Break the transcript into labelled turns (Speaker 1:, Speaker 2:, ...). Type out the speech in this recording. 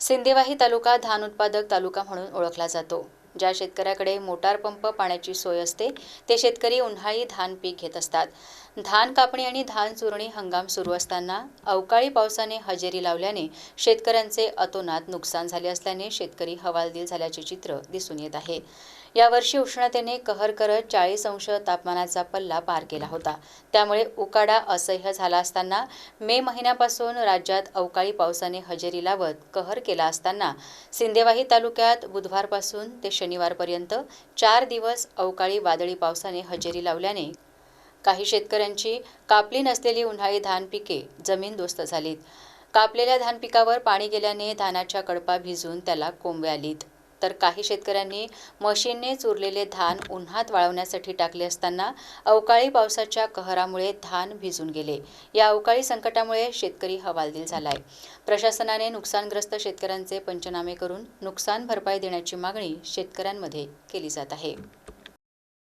Speaker 1: सिंदेवाही तालुका धान उत्पादक तालुका म्हणून ओळखला जातो. ज्या शेतकऱ्याकडे मोटार पंप पाण्याची सोय असते ते शेतकरी उन्हाळी धान पीक घेत असतात. धान कापणी आणि धान चुरणी हंगाम सुरू असताना अवकाळी पावसाने हजेरी लावल्याने शेतकऱ्यांचे अतोनात नुकसान झाले असल्याने शेतकरी हवालदिल झाल्याचे चित्र दिसून येत आहे. यावर्षी उष्णतेने कहर करत चाळीस अंश तापमानाचा पल्ला पार केला होता. त्यामुळे उकाडा असह्य झाला असताना मे महिन्यापासून राज्यात अवकाळी पावसाने हजेरी लावत कहर केला असताना सिंदेवाही तालुक्यात बुधवारपासून ते शनिवारपर्यंत चार दिवस अवकाळी वादळी पावसाने हजेरी लावल्याने काही शेतकऱ्यांची कापली नसलेली उन्हाळी धान पिके जमीनदोस्त झालीत. कापलेल्या धान पिकावर पाणी गेल्याने धानाच्या कडपा भिजून त्याला कोंबे आलीत. तर काही शेतकऱ्यांनी मशीनने चुरलेले धान उन्हात वाळवण्यासाठी टाकले असताना अवकाळी पावसाच्या कहरामुळे धान भिजून गेले. या अवकाळी संकटामुळे शेतकरी हवालदिल झालाय. प्रशासनाने नुकसानग्रस्त शेतकऱ्यांचे पंचनामे करून नुकसान भरपाई देण्याची मागणी शेतकऱ्यांमध्ये केली जात आहे.